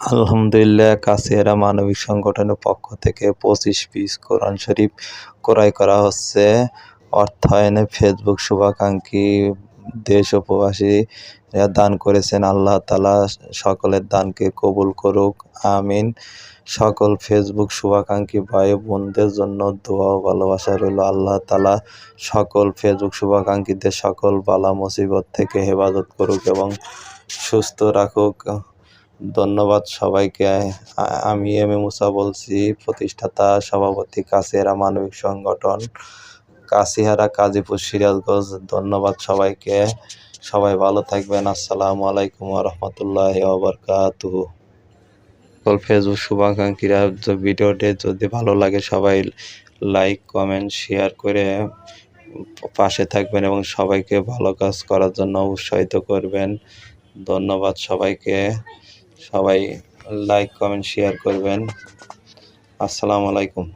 আলহামদুলিল্লাহ কাছেরা মানবিক সংগঠনের পক্ষ থেকে পঁচিশ পিস কোরআন শরীফ ক্রয় করা হচ্ছে। অর্থায়নে ফেসবুক শুভাকাঙ্ক্ষী দেশ উপবাসী দান করেছেন। আল্লাহ তালা সকলের দানকে কবুল করুক, আমিন। সকল ফেসবুক শুভাকাঙ্ক্ষী ভাই বোনদের জন্য দোয়া ভালোবাসা রইল। আল্লাহ তালা সকল ফেসবুক শুভাকাঙ্ক্ষীদের সকল বালা মুসিবত থেকে হেফাজত করুক এবং সুস্থ রাখুক। ধন্যবাদ সবাইকে। আমি এম এ মুসা বলছি, প্রতিষ্ঠাতা, সভাপতি কাছেরা মানবিক সংগঠন কাশিহারা কাজীপুর সিরাজগঞ্জ। ধন্যবাদ সবাইকে। সবাই ভালো থাকবেন। আসসালামু আলাইকুম রহমতুল্লাহ সকল ফেসবুক শুভাকাঙ্ক্ষীরা ভিডিওটি যদি ভালো লাগে, সবাই লাইক, কমেন্ট, শেয়ার করে পাশে থাকবেন এবং সবাইকে ভালো কাজ করার জন্য উৎসাহিত করবেন। ধন্যবাদ সবাইকে। সবাই লাইক কমেন্ট শেয়ার করবেন। আসসালামু আলাইকুম।